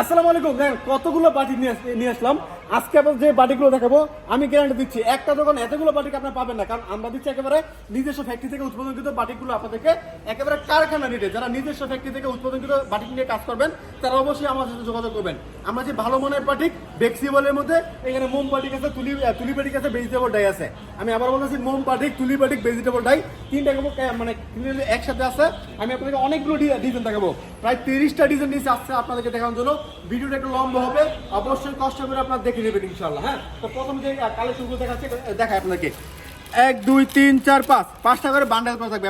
আসসালামু আলাইকুম। দেখেন কতগুলো বাটি নিয়ে আস- নিয়ে আসলাম। আজকে আপনার যে বাটিগুলো দেখাবো, আমি গ্যারান্টি দিচ্ছি, একটা দোকান এতগুলো বাটিকে আপনার পাবেন না। কারণ আমরা দিচ্ছি একেবারে নিজস্ব ফ্যাক্টরি থেকে উৎপাদনকৃত বাটিগুলো আপনাদেরকে একেবারে কারখানা রেটে যারা নিজস্ব ফ্যাক্টরি থেকে উৎপাদনকৃত বাটিক নিয়ে কাজ করবেন, তারা অবশ্যই আমার সাথে যোগাযোগ করবেন। আমরা যে ভালো মানের বাটিক বেক্সিবলের মধ্যে, এখানে মোম বাটিক আছে তুলি তুলি বাটিক আছে ভেজিটেবল ডাই আছে। আমি আবার বলতেছি, মোম বাটিক তুলি বাটিক ভেজিটেবল ডাই তিনটা কে- মানে একসাথে আছে। আমি আপনাদেরকে অনেকগুলো ডিজাইন দেখাবো। প্রায় তিরিশটা ডিজাইন নিচে আসছে আপনাদেরকে দেখানোর জন্য। ভিডিওটা একটু লম্বা হবে। অবশ্যই কষ্ট করে আপনার দেখে নেবেন ইনশাল্লাহ হ্যাঁ? তো প্রথম যে কালেকশনগুলো দেখাচ্ছে দেখায় আপনাকে এক, দুই, তিন, চার, পাঁচ। পাঁচটা করে বান্ডেল করা থাকবে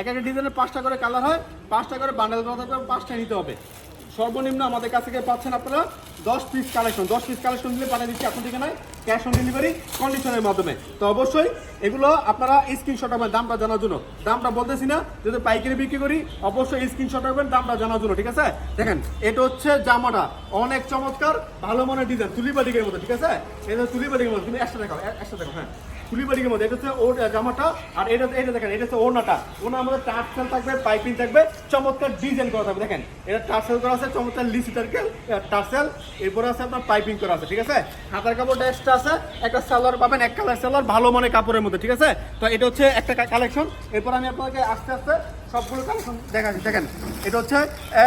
এক একটা ডিজাইনের পাঁচটা করে কালার হয়, পাঁচটা করে বান্ডেল করা থাকবে পাঁচটা নিতে হবে। সর্বনিম্ন আমাদের কাছ থেকে পাচ্ছেন আপনারা দশ পিস কালেকশন দশ পিস কালেকশন দিলে পাঠিয়ে দিচ্ছি আপনার ঠিকানায় ক্যাশ অন ডেলিভারি কন্ডিশনের মাধ্যমে। তো অবশ্যই এগুলো আপনারা স্ক্রিনশট হবে দামটা জানার জন্য। দামটা বলতেছি না যদি পাইকারি বিক্রি করি, অবশ্যই স্ক্রিনশট হবেন দামটা জানার জন্য, ঠিক আছে? দেখেন, এটা হচ্ছে জামাটা। অনেক চমৎকার, ভালো মনের ডিজাইন তুলি বাটিকের মতো, ঠিক আছে? এটা তুলি বাটিকের মতো, তুমি একশো দেখাও একশো দেখো হ্যাঁ। তুলি বাটিকের মধ্যে, এটা হচ্ছে ওর জামাটা, আর এটা এটা দেখেন, এটা হচ্ছে ওড়নাটা। ওনার মধ্যে টার্সেল থাকবে, পাইপিং থাকবে, চমৎকার ডিজাইন করা থাকবে, দেখেন। এটা টার্সেল করা আছে, চমৎকার লিসি টার্কেল টার্সেল। এরপরে আছে আপনার পাইপিং করা আছে, ঠিক আছে? হাতার কাপড়টা এক্সট্রা আছে, একটা সালোয়ার পাবেন, এক কালার সালোয়ার, ভালো মানে কাপড়ের মধ্যে, ঠিক আছে? তো এটা হচ্ছে একটা কালেকশন এরপর আমি আপনাকে আস্তে আস্তে সবগুলো কালেকশন দেখাচ্ছি দেখেন এটা হচ্ছে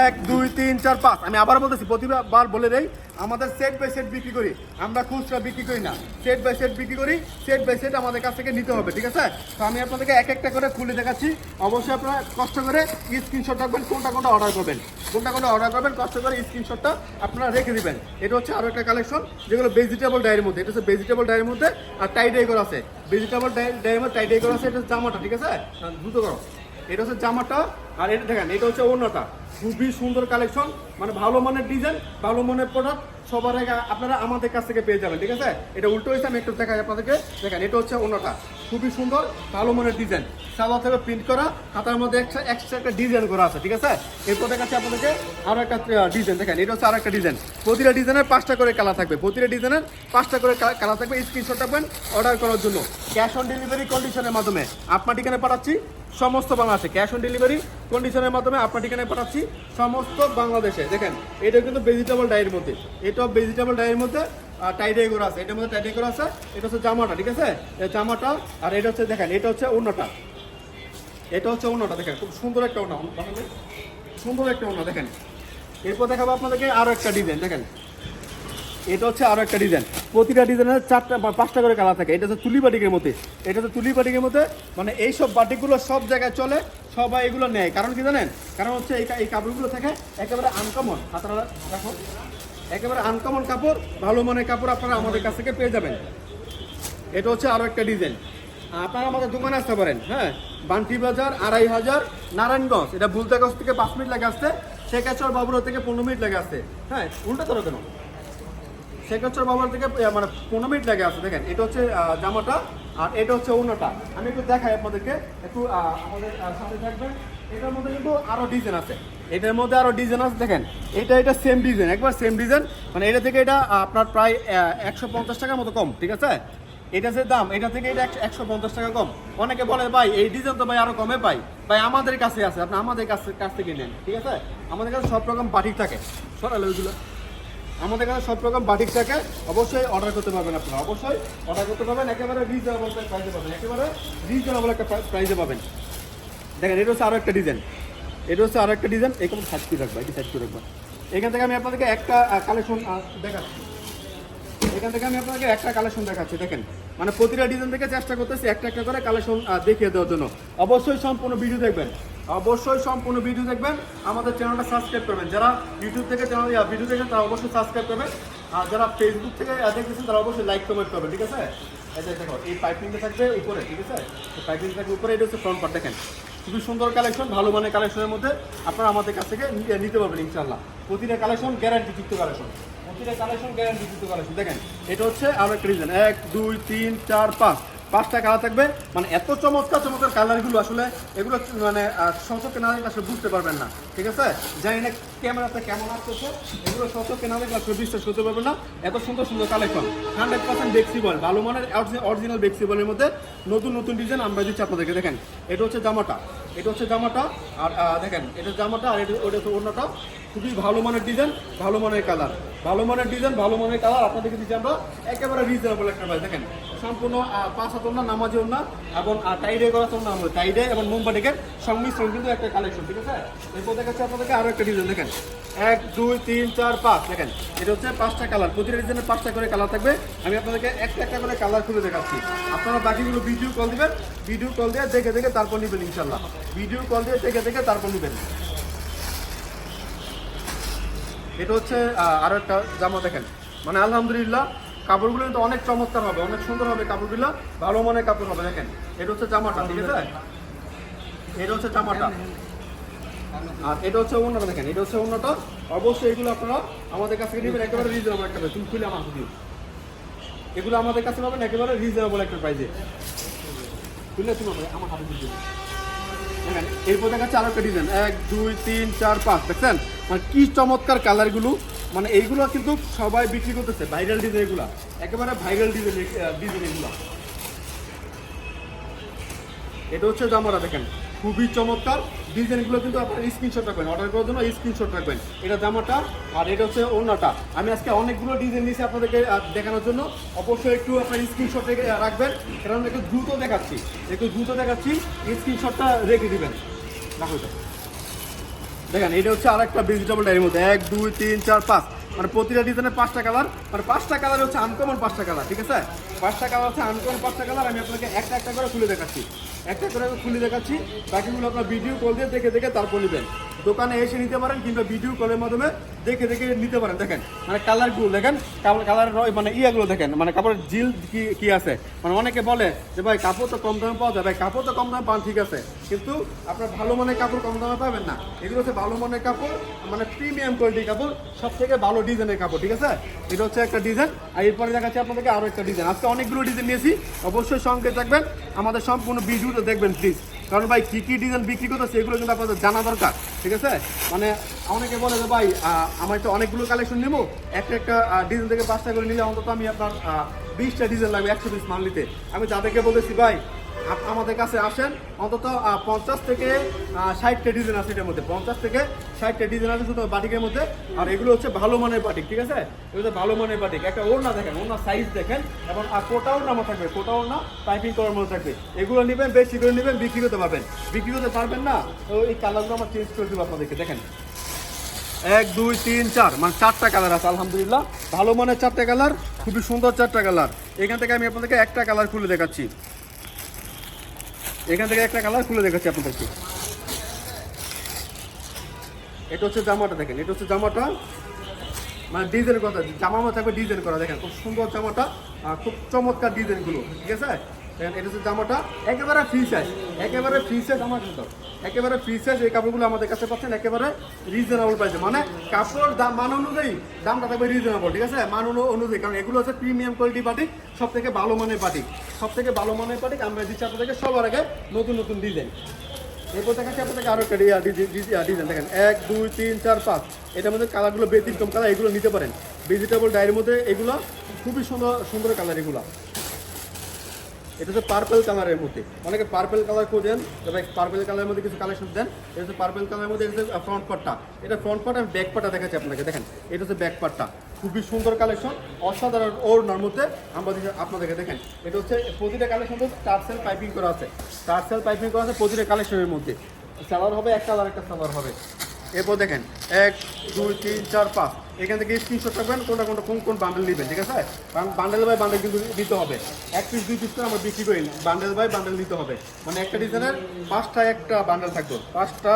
এক, দুই, তিন, চার, পাঁচ। আমি আবার বলতেছি, প্রতিবার বলে দেই, আমাদের সেট বাই সেট বিক্রি করি। আমরা খুচরা বিক্রি করি না। সেট বাই সেট বিক্রি করি সেট বাই সেট আমাদের কাছ থেকে নিতে হবে, ঠিক আছে? তো আমি আপনাদেরকে এক একটা করে খুলে দেখাচ্ছি। অবশ্যই আপনারা কষ্ট করে স্ক্রিনশট রাখবেন, কোনটা কোনটা অর্ডার করবেন। কোনটা কোনটা অর্ডার করবেন, কষ্ট করে স্ক্রিনশটটা আপনারা রেখে দিবেন। এটা হচ্ছে আরও একটা কালেকশন যেগুলো ভেজিটেবল ডায়ের মধ্যে। এটা হচ্ছে ভেজিটেবল ডায়ের মধ্যে, আর টাইডাই করা আছে। ভেজিটেবল ডায়ের মধ্যে টাইডাই করা আছে, এটা জামাটা, ঠিক আছে? দ্রুত করো। এটা হচ্ছে জামাটা আর এটা দেখেন এটা হচ্ছে অন্যটা খুবই সুন্দর কালেকশন মানে ভালো মানের ডিজাইন ভালো মানের প্রোডাক্ট সবার আগে আপনারা আমাদের কাছ থেকে পেয়ে যাবেন, ঠিক আছে? এটা উল্টো হয়েছে, আমি একটু দেখাই আপনাদেরকে। দেখেন, এটা হচ্ছে অন্যটা। খুবই সুন্দর, ভালো মানের ডিজাইন সালোয়ার থেকে প্রিন্ট করা হাতার মধ্যে একটা এক্সট্রা একটা ডিজাইন করা আছে, ঠিক আছে? এরপর দেখাচ্ছি আপনাদেরকে আরও একটা ডিজাইন দেখেন, এটা হচ্ছে আরও একটা ডিজাইন প্রতিটা ডিজাইনের পাঁচটা করে কালার থাকবে। প্রতিটা ডিজাইনের পাঁচটা করে কালার থাকবে। স্ক্রিনশট রাখবেন অর্ডার করার জন্য। ক্যাশ অন ডেলিভারি কন্ডিশনের মাধ্যমে আপনার ঠিকানায় পাঠাচ্ছি, সমস্ত বাংলাদেশে। ক্যাশ অন ডেলিভারি কন্ডিশনের মাধ্যমে আপনার ঠিকানায় পাঠাচ্ছি, সমস্ত বাংলাদেশে। দেখেন, এটা কিন্তু ভেজিটেবল ডায়ের মধ্যে। এটাও ভেজিটেবল ডায়ের মধ্যে টাইডাই করা আছে। এটার মধ্যে টাইডাই করা আছে, এটা হচ্ছে জামাটা, ঠিক আছে? জামাটা, আর এটা হচ্ছে, দেখেন, এটা হচ্ছে অন্যটা এটা হচ্ছে অন্যটা দেখেন, খুব সুন্দর একটা অন্য সুন্দর একটা অন্য দেখেন। এরপর দেখাবো আপনাদেরকে আরও একটা ডিজাইন দেখেন। এটা হচ্ছে আরও একটা ডিজাইন প্রতিটা ডিজাইনের চারটা পাঁচটা করে কালার থাকে। এটা হচ্ছে তুলি বাটিকের মধ্যে। এটা হচ্ছে তুলি বাটিকের মধ্যে মানে এইসব বাটিকগুলো সব জায়গায় চলে, সবাই এগুলো নেয়। কারণ কি জানেন? কারণ হচ্ছে এই এই কাপড়গুলো থাকে একেবারে আনকমন আপনারা দেখো। একেবারে আনকমন কাপড়, ভালো মানের কাপড় আপনারা আমাদের কাছ থেকে পেয়ে যাবেন। এটা হচ্ছে আরও একটা ডিজাইন আপনারা আমাদের দোকানে আসতে পারেন হ্যাঁ? বান্টি বাজার, আড়াই হাজার, নারায়ণগঞ্জ। এটা বুলতাগঞ্জ থেকে পাঁচ মিনিট লাগে আসতে। শেখাচর বাবুরা থেকে পনেরো মিনিট লাগে আসতে। হ্যাঁ? উল্টা করো কেন? শেখাচর বাবুরা থেকে মানে পনেরো মিনিট লাগে আছে, দেখেন। এটা হচ্ছে জামাটা, আর এটা হচ্ছে অন্যটা আমি একটু দেখাই আপনাদেরকে, একটু আমাদের সাথে থাকবেন। এটার মধ্যে কিন্তু আরও ডিজাইন আছে। এটার মধ্যে আরও ডিজাইন আছে, দেখেন। এটা এটা সেম ডিজাইন একবার সেম ডিজাইন মানে এটা থেকে এটা আপনার প্রায় একশো পঞ্চাশ টাকার মতো কম, ঠিক আছে? এটা যে দাম, এটা থেকে এটা একশো পঞ্চাশ টাকা কম। অনেকে বলে, ভাই, এই ডিজাইন তো ভাই আরও কমে পাই। ভাই, আমাদের কাছে আছে, আপনি আমাদের কাছে, কাছ থেকে নেন, ঠিক আছে? আমাদের কাছে সব রকম বাটিক থাকে। সরালে ওইগুলো আমাদের কাছে সব রকম বাটিক থাকে, অবশ্যই অর্ডার করতে পারবেন আপনারা। অবশ্যই অর্ডার করতে পারবেন, একেবারে রিজনেবল প্রাইসে পাবেন, একেবারে রিজনেবল একটা প্রাইসে পাবেন। দেখেন, এটা হচ্ছে আরও একটা ডিজাইন এটা হচ্ছে আরও একটা ডিজাইন এরকম করে রাখব? এটি করে রাখব। এখান থেকে আমি আপনাদেরকে একটা কালেকশন দেখাচ্ছি। এখান থেকে আমি আপনাকে একটা কালেকশন দেখাচ্ছি, দেখেন। মানে প্রতিটা ডিজাইন থেকে চেষ্টা করতেছি একটা একটা করে কালেকশন দেখিয়ে দেওয়ার জন্য। অবশ্যই সম্পূর্ণ ভিডিও দেখবেন। অবশ্যই সম্পূর্ণ ভিডিও দেখবেন। আমাদের চ্যানেলটা সাবস্ক্রাইব করবেন। যারা ইউটিউব থেকে চ্যানেল ভিডিও দেখেন, তারা অবশ্যই সাবস্ক্রাইব করবেন। আর যারা ফেসবুক থেকে দেখতেছেন, তারা অবশ্যই লাইক কমেন্ট করবেন, ঠিক আছে? এই দেখো পাইপিংটা থাকবে উপরে, ঠিক আছে? এই পাইপিং থাকবে উপরে, এটা হচ্ছে ফ্রন্ট পার্ট দেখেন? খুবই সুন্দর কালেকশন ভালো মানের কালেকশনের মধ্যে আপনারা আমাদের কাছ থেকে নিতে পারবেন ইনশাল্লাহ প্রতিটা কালেকশন গ্যারান্টি যুক্ত কালেকশন প্রতিটা কালেকশন গ্যারান্টি যুক্ত কালেকশন দেখেন? এটা হচ্ছে আরও একটা রিজন এক, দুই, তিন, চার, পাঁচ। পাঁচটা কালার থাকবে। মানে এত চমৎকার চমৎকার কালারগুলো আসলে এগুলো মানে সচকে না আসলে বুঝতে পারবেন না। ঠিক আছে? জানি না ক্যামেরাতে কেমন আসতেছে। এগুলো সচকে না দেখলে আসলে বিশ্বাস করতে পারবেন না। এত সুন্দর সুন্দর কালেকশন হান্ড্রেড পার্সেন্ট বেক্সিবল ভালো মানের অরিজিনাল বেক্সিবলের মধ্যে নতুন নতুন ডিজাইন আমরা দিচ্ছি আপনাদেরকে। দেখেন, এটা হচ্ছে জামাটা। এটা হচ্ছে জামাটা, আর দেখেন, এটা জামাটা আর এটা, ওটা হচ্ছে অন্যটা খুবই ভালো মানের ডিজাইন ভালো মানের কালার ভালো মানের ডিজাইন ভালো মানের কালার আপনাদেরকে দিচ্ছি আমরা একেবারে রিজনেবল একটা প্রাইস দেখেন, সম্পূর্ণ পাঁচ হাত না নামাজি না এবং টাইডে করা তো না টাইডে এবং মোমবাটিকের সংমিশ্রণ কিন্তু একটা কালেকশন ঠিক আছে? এরপর দেখাচ্ছে আপনাদেরকে আরও একটা ডিজাইন দেখেন। এক, দুই, তিন, চার, পাঁচ, দেখেন। এটা হচ্ছে পাঁচটা কালার প্রতিটা ডিজাইনের পাঁচটা করে কালার থাকবে। আমি আপনাদেরকে একটা একটা করে কালার খুলে দেখাচ্ছি। আপনারা বাকিগুলো ভিডিও কল দিবেন। ভিডিও কল দিয়ে দেখে দেখে তারপর নেবেন ইনশাল্লাহ ভিডিও কল দিয়ে দেখে দেখে তারপর নেবেন। এটা হচ্ছে আরও একটা জামা দেখেন। মানে আলহামদুলিল্লাহ, কাপড়গুলো কিন্তু অনেক চমৎকার হবে, অনেক সুন্দর হবে কাপড়গুলো, ভালো মানের কাপড় হবে, দেখেন। এটা হচ্ছে জামাটা, ঠিক আছে? এটা হচ্ছে জামাটা। আর এটা হচ্ছে অন্যটা দেখেন। এটা হচ্ছে অন্যটা অবশ্যই এগুলো আপনারা আমাদের কাছ থেকে নেবেন, একেবারে রিজনেবল একটা তুমি খুলে আমার দিও। এগুলো আমাদের কাছে পাবেন, একেবারে রিজনেবল একটা প্রাইসে খুলে তুমি আমার- হাতে দিয়ে। দেখেন, এরপর দেখাচ্ছে আরও একটা ডিজাইন এক, দুই, তিন, চার, পাঁচ, দেখছেন? মানে কি চমৎকার কালারগুলো মানে এইগুলো কিন্তু সবাই বিক্রি করতেছে ভাইরাল ডিজাইন এগুলা। একেবারে ভাইরাল ডিজাইন ডিজাইন এগুলো। এটা হচ্ছে জামাটা দেখেন, খুবই চমৎকার। ডিজাইনগুলো কিন্তু আপনার স্ক্রিনশট রাখবেন অর্ডার করার জন্য স্ক্রিনশট রাখবেন। এটা জামাটা আর এটা হচ্ছে ওনাটা আমি আজকে অনেকগুলো ডিজাইন নিয়েছি আপনাদেরকে দেখানোর জন্য। অবশ্যই একটু আপনার স্ক্রিনশট রেখে রাখবেন। কারণ একটু দ্রুত দেখাচ্ছি। একটু দ্রুত দেখাচ্ছি স্ক্রিনশটটা রেখে দিবেন। রাখো। দেখেন, এটা হচ্ছে আরেকটা ভেজিটেবল ডায়ের মধ্যে। এক, দুই, তিন, চার, পাঁচ। মানে প্রতিটা ডিজাইনের পাঁচটা কালার মানে পাঁচটা কালার হচ্ছে আনকমন পাঁচটা কালার ঠিক আছে? পাঁচটা কালার হচ্ছে আনকমন পাঁচটা কালার আমি আপনাকে একটা একটা করে খুলে দেখাচ্ছি। একটা করে খুলে দেখাচ্ছি। বাকিগুলো আপনার ভিডিও কল দিয়ে দেখে দেখে তারপর নেবেন। দোকানে এসে নিতে পারেন কিংবা ভিডিও কলের মাধ্যমে দেখে দেখে নিতে পারেন। দেখেন মানে কালারগুলো দেখেন কালার মানে ইয়াগুলো দেখেন মানে কাপড়ের জিল কি কি আছে? মানে অনেকে বলে যে, ভাই, কাপড় তো কম দামে পাওয়া যায়। ভাই, কাপড় তো কম দামে পান, ঠিক আছে। কিন্তু আপনার ভালো মানের কাপড় কম দামে পাবেন না। এগুলো হচ্ছে ভালো মানের কাপড় মানে প্রিমিয়াম কোয়ালিটির কাপড় সব থেকে ভালো ডিজাইনের কাপড়, ঠিক আছে? এটা হচ্ছে একটা ডিজাইন আর এরপরে দেখাচ্ছি আপনাদেরকে আরও একটা ডিজাইন আজকে অনেকগুলো ডিজাইন নিয়েছি। অবশ্যই সঙ্গে থাকবেন। আমাদের সম্পূর্ণ ভিডিওটা দেখবেন প্লিজ কারণ ভাই, কী কী ডিজাইন বিক্রি করতে সেগুলো কিন্তু আপনাদের জানা দরকার, ঠিক আছে? মানে অনেকে বলে যে, ভাই আমার তো অনেকগুলো কালেকশন নেব, একটা একটা ডিজাইন থেকে পাঁচটা করে নিলে অন্তত আমি আপনার বিশটা ডিজাইন লাগবে, একশো পিস মাল নিতে আমি তাদেরকে বলেছি ভাই আমাদের কাছে আসেন। অন্তত পঞ্চাশ থেকে ষাটটা ডিজাইন আছে এটার মধ্যে। পঞ্চাশ থেকে ষাটটা ডিজাইন আছে শুধু বাটিকের মধ্যে। আর এগুলো হচ্ছে ভালো মানের বাটিক, ঠিক আছে? এগুলো ভালো মানের বাটিক। একটা ওড়না দেখেন, ওড়না সাইজ দেখেন। এবং, আর কোটা ওড়না থাকবে, কোটা ওড়না পাইপিং করার মতো থাকবে। এগুলো নেবেন, বেশি করে নেবেন, বিক্রি করতে পারবেন। বিক্রি করতে পারবেন না? তো এই কালারগুলো আমার চেঞ্জ করে দেবো আপনাদেরকে, দেখেন। এক, দুই, তিন, চার মানে চারটা কালার আছে, আলহামদুলিল্লাহ। ভালো মানের চারটা কালার খুবই সুন্দর চারটা কালার এখান থেকে আমি আপনাদেরকে একটা কালার খুলে দেখাচ্ছি। এখান থেকে একটা কালার খুলে দেখাচ্ছি আপনাদেরকে। এটা হচ্ছে জামাটা দেখেন, এটা হচ্ছে জামাটা মানে ডিজাইন করা, জামা থাকবে ডিজাইন করা, দেখেন, খুব সুন্দর জামাটা খুব চমৎকার ডিজাইনগুলো ঠিক আছে? এটা হচ্ছে জামাটা, একেবারে ফ্রি সাইজ একেবারে ফ্রি সাইজ আমার কিন্তু একেবারে ফ্রি সাইজ এই কাপড়গুলো আমাদের কাছে পাচ্ছেন, একেবারে রিজনেবল প্রাইসে মানে কাপড় দাম, মান অনুযায়ী দামটা থাকবে রিজনেবল ঠিক আছে? মান অনু- অনুযায়ী, কারণ এগুলো হচ্ছে প্রিমিয়াম কোয়ালিটি বাটিক সব থেকে ভালো মানের বাটিক সব থেকে ভালো মানের বাটিক আমরা দিচ্ছি আপনাদেরকে সবার আগে নতুন নতুন ডিজাইন এরপর দেখাচ্ছি আপনাদেরকে আরও একটা ডিজাইন দেখেন, এক, দুই, তিন, চার, পাঁচ। এটার মধ্যে কালারগুলো ব্যতিক্রম কালার, এগুলো নিতে পারেন। ভেজিটেবল ডায়ের মধ্যে এগুলো খুবই সুন্দর সুন্দর কালার এগুলো। এটা হচ্ছে পার্পেল কালারের মধ্যে। অনেকে পার্পেল কালার খোঁজেন, তবে পার্পেল কালারের মধ্যে কিছু কালেকশন দেন। এটা হচ্ছে পার্পেল কালারের মধ্যে, এটা হচ্ছে ফ্রন্ট পার্টটা এটা ফ্রন্ট পার্ট আর ব্যাক পার্টটা দেখাচ্ছি আপনাকে, দেখেন। এটা হচ্ছে ব্যাক পার্টটা খুবই সুন্দর কালেকশন অসাধারণ ওড়নার মধ্যে। আমরা দিচ্ছি- আপনাদেরকে, দেখেন। এটা হচ্ছে প্রতিটা কালেকশন তো টার্সেল পাইপিং করা আছে। টার্সেল পাইপিং করা আছে প্রতিটা কালেকশনের মধ্যে। সালোয়ার হবে একটা কালার একটা সালোয়ার হবে। এরপর দেখেন, এক, দুই, তিন, চার, পাঁচ। এখান থেকে স্ক্রিনশট রাখবেন, কোনটা কোনটা কোন কোন বান্ডেল নেবেন, ঠিক আছে? কারণ বান্ডেল বাই বান্ডেল কিন্তু দিতে হবে। এক পিস দুই পিস করে আমরা বিক্রি করি বান্ডেল বাই বান্ডেল দিতে হবে। মানে একটা ডিজাইনের পাঁচটা একটা বান্ডেল থাকবে, পাঁচটা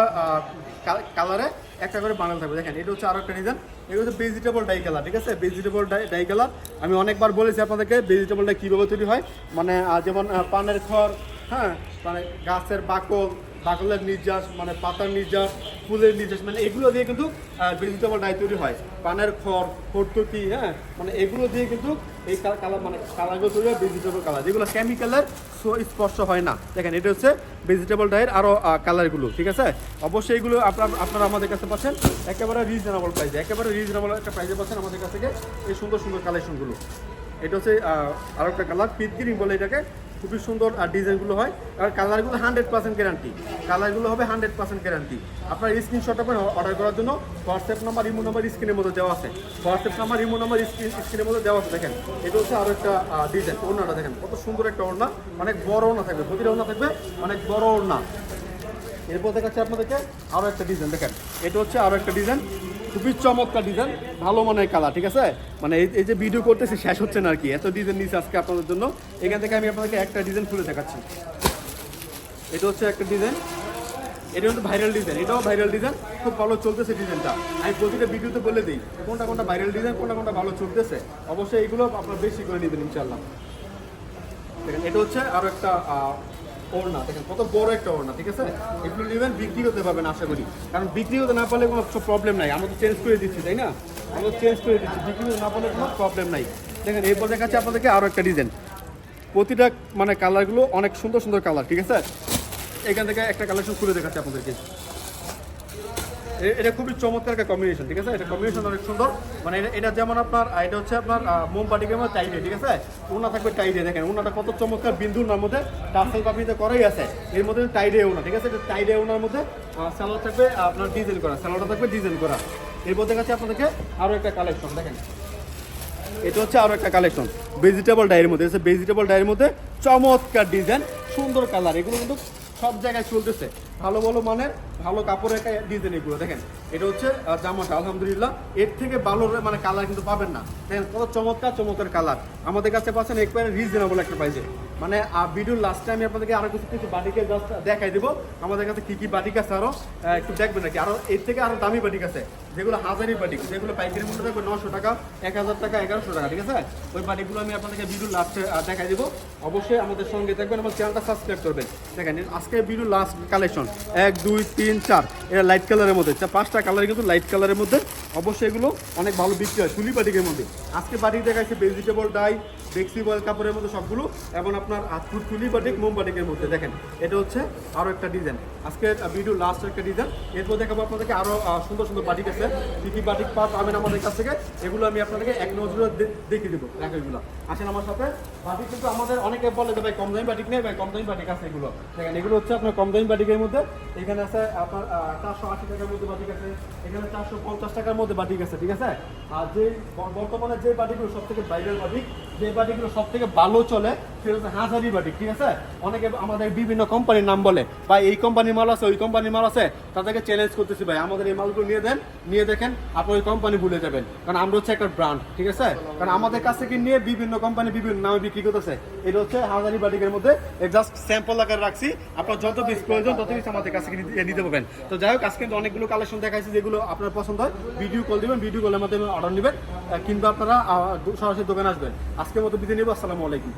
কালারে একটা করে বান্ডেল থাকবে। দেখেন, এটা হচ্ছে আরও একটা ডিজাইন এটা হচ্ছে ভেজিটেবল ডাই কালার ঠিক আছে? ভেজিটেবল ডাই ডাই কালার আমি অনেকবার বলেছি আপনাদেরকে ভেজিটেবল ডাই কীভাবে তৈরি হয়। মানে যেমন পানের খড় হ্যাঁ? মানে গাছের বাকল, বাকলের নির্যাস মানে পাতার নির্যাস ফুলের নির্যাস মানে এগুলো দিয়ে কিন্তু ভেজিটেবল ডাই তৈরি হয়। পানের খড় হর্তুকি হ্যাঁ মানে এগুলো দিয়ে কিন্তু এই কালার মানে কালারগুলো তৈরি হয় ভেজিটেবল কালার। যেগুলো কেমিক্যালের স্পর্শ হয় না। দেখেন এটা হচ্ছে ভেজিটেবল ডায়ের আরও কালারগুলো ঠিক আছে? অবশ্যই এগুলো আপনার আপনারা আমাদের কাছে পাচ্ছেন। একেবারে রিজনেবল প্রাইসে একেবারে রিজনেবল একটা প্রাইসে পাচ্ছেন আমাদের কাছ থেকে এই সুন্দর সুন্দর কালেকশনগুলো এটা হচ্ছে আহ, আরও একটা কালার পিট গ্রিন বলে এটাকে। খুবই সুন্দর আর ডিজাইনগুলো হয়। আর কালারগুলো হান্ড্রেড পার্সেন্ট গ্যারান্টি কালারগুলো হবে হান্ড্রেড পার্সেন্ট গ্যারান্টি আপনার স্ক্রিনশট আপনার অর্ডার করার জন্য হোয়াটসঅ্যাপ নাম্বার ইমো নাম্বার স্ক্রিনের মধ্যে দেওয়া আছে। WhatsApp number imo number screen স্ক্রিনের মধ্যে দেওয়া আছে। দেখেন, এটা হচ্ছে আরও একটা ডিজাইন ওড়নাটা দেখেন, কত সুন্দর একটা ওড়না। অনেক বড় ওড়না থাকবে প্রতিটা ওড়না থাকবে, অনেক বড় ওড়না। এরপর দেখাচ্ছি আপনাদেরকে আরও একটা ডিজাইন দেখেন, এটা হচ্ছে আরও একটা ডিজাইন খুবই চমৎকার ডিজাইন ভালো মানের কালার, ঠিক আছে? মানে এই যে ভিডিও করতেছি, শেষ হচ্ছে না আর কি। এত ডিজাইন নিচ্ছে আজকে আপনাদের জন্য। এখান থেকে আমি আপনাদেরকে একটা ডিজাইন খুলে দেখাচ্ছি। এটা হচ্ছে একটা ডিজাইন এটা হচ্ছে ভাইরাল ডিজাইন এটাও ভাইরাল ডিজাইন খুব ভালো চলতেছে ডিজাইনটা আমি প্রতিটা ভিডিওতে বলে দিই, কোনটা কোনটা ভাইরাল ডিজাইন কোনটা কোনটা ভালো চলতেছে, অবশ্যই এইগুলো আপনারা বেশি করে নেবেন ইনশাল্লাহ এটা হচ্ছে আরও একটা ওড়না, দেখেন কত বড় একটা ওড়না, ঠিক আছে? এগুলো নেবেন, বিক্রি করতে পারবেন, আশা করি। কারণ বিক্রি করতে না পারলে কোনো প্রবলেম নাই। আমরা তো চেঞ্জ করে দিচ্ছি, তাই না? আমরা চেঞ্জ করে দিচ্ছি। বিক্রি করতে না পারলে কোনো প্রবলেম নাই। দেখেন, এরপর দেখাচ্ছি আপনাদেরকে আরও একটা ডিজাইন প্রতিটা মানে কালারগুলো অনেক সুন্দর সুন্দর কালার ঠিক আছে? এখান থেকে একটা কালেকশন খুলে দেখাচ্ছি আপনাদেরকে। এটা খুবই চমৎকার একটা কম্বিনেশন ঠিক আছে? এটা কম্বিনেশন অনেক সুন্দর। মানে এটা- যেমন আপনার এটা হচ্ছে আপনার আহ, মোমবাটিকে আমার টাইডে ঠিক আছে? ওনা থাকবে টাইডে দেখেন ওনাটা কত চমৎকার বিন্দুর নার মধ্যে টার্সেল পাপিতে করাই আছে। এর মধ্যে টাইডে ওনা ঠিক আছে? টাইডে ওনার মধ্যে স্যালোয়ার থাকবে আপনার ডিজাইন করা। স্যালোয়ারটা থাকবে ডিজাইন করা। এর এরপর দেখাচ্ছি আপনাদেরকে আরও একটা কালেকশন দেখেন। এটা হচ্ছে আরও একটা কালেকশন ভেজিটেবল ডায়ের মধ্যে ভেজিটেবল ডায়ের মধ্যে চমৎকার ডিজাইন সুন্দর কালার এগুলো কিন্তু সব জায়গায় চলতেছে। ভালো ভালো মানের ভালো কাপড়ের ডিজাইন এগুলো, দেখেন। এটা হচ্ছে জামাটা, আলহামদুলিল্লাহ। এর থেকে ভালো মানে কালার কিন্তু পাবেন না। দেখেন, কত চমৎকার চমৎকার কালার আমাদের কাছে পাচ্ছেন একবারে রিজনেবল একটা প্রাইসে মানে ভিডিওর লাস্টে আমি আপনাদেরকে আরও কিছু কিছু বাটিকে দেখাই দিব। আমাদের কাছে কি কি বাটিক আছে আরও একটু দেখবেন নাকি আরও, এর থেকে আরও দামি বাটিক আছে। যেগুলো হাজারি বাটিক যেগুলো পাইকারি মূল্য থাকবে নশো টাকা, এক হাজার টাকা, এগারোশো টাকা, ঠিক আছে? ওই বাটিকগুলো আমি আপনাদেরকে ভিডিও লাস্টে দেখাই দিব। অবশ্যই আমাদের সঙ্গে দেখবেন আমার চ্যানেলটা সাবস্ক্রাইব করবেন। দেখেন আজকে ভিডিও লাস্ট কালেকশন এক, দুই, তিন, চার। এটা লাইট কালারের মধ্যে। পাঁচটা কালার কিন্তু লাইট কালারের মধ্যে। অবশ্যই এগুলো অনেক ভালো বিক্রি হয়। তুলি বাটিকের মধ্যে। আজকে বাটিক দেখাচ্ছে ভেজিটেবল ডাই ডেক্সি বয়েল কাপড়ের মধ্যে সবগুলো এবং আপনার আতপুর চুলি বাটিক মোম বাটিকের মধ্যে। দেখেন, এটা হচ্ছে আরও একটা ডিজাইন আজকে ভিডিও লাস্ট একটা ডিজাইন এরপর দেখাবো আপনাদেরকে আরও সুন্দর সুন্দর বাটিক আছে। কী কী বাটিক পা পাবেন আমাদের কাছ থেকে, এগুলো আমি আপনাদেরকে এক নজরে দেখিয়ে দেবো। এগুলো। আসেন আমার সাথে। বাটিক কিন্তু আমাদের অনেকে বলে যে, ভাই, কম দামি বাটিক নেই, ভাই, কম দামি বাটিক আছে এগুলো। দেখেন, এগুলো হচ্ছে আপনার কম দামি বাটিকের মধ্যে। এখানে আছে আপনার চারশো আশি টাকার মধ্যে বাটিক আছে, এখানে চারশো পঞ্চাশ টাকার মধ্যে বাটিক আছে, ঠিক আছে? আর যে বর্তমানে যে বাটিগুলো সব থেকে বাইরের বাটিক যে বাটিকগুলো সব থেকে ভালো চলে, সেটা হচ্ছে হাজারি বাটিক ঠিক আছে? অনেকে আমাদের বিভিন্ন কোম্পানির নাম বলে, ভাই, এই কোম্পানির মাল আছে, ওই কোম্পানির মাল আছে। তাদেরকে চ্যালেঞ্জ করতেছি, ভাই, আমাদের এই মালগুলো নিয়ে দেন, নিয়ে দেখেন, আপনি ওই কোম্পানি ভুলে যাবেন। কারণ আমরা হচ্ছে একটা ব্র্যান্ড ঠিক আছে? কারণ আমাদের কাছ থেকে নিয়ে বিভিন্ন কোম্পানি বিভিন্ন নামে বিক্রি করতেছে। এটা হচ্ছে হাজারি বাটিকের মধ্যে জাস্ট স্যাম্পল আকারে রাখছি। আপনার যত পিস প্রয়োজন, তত পিস আমাদের কাছ থেকে নিতে- পারবেন। তো যাই হোক, আজকে কিন্তু অনেকগুলো কালেকশন দেখাইছি, যেগুলো আপনার পছন্দ হয়। ভিডিও কল দিবেন ভিডিও কলের মাধ্যমে অর্ডার নেবেন। কিংবা আপনারা সরাসরি দোকানে আসবেন। আজকের মতো বিদায় নেব। আসসালামু আলাইকুম।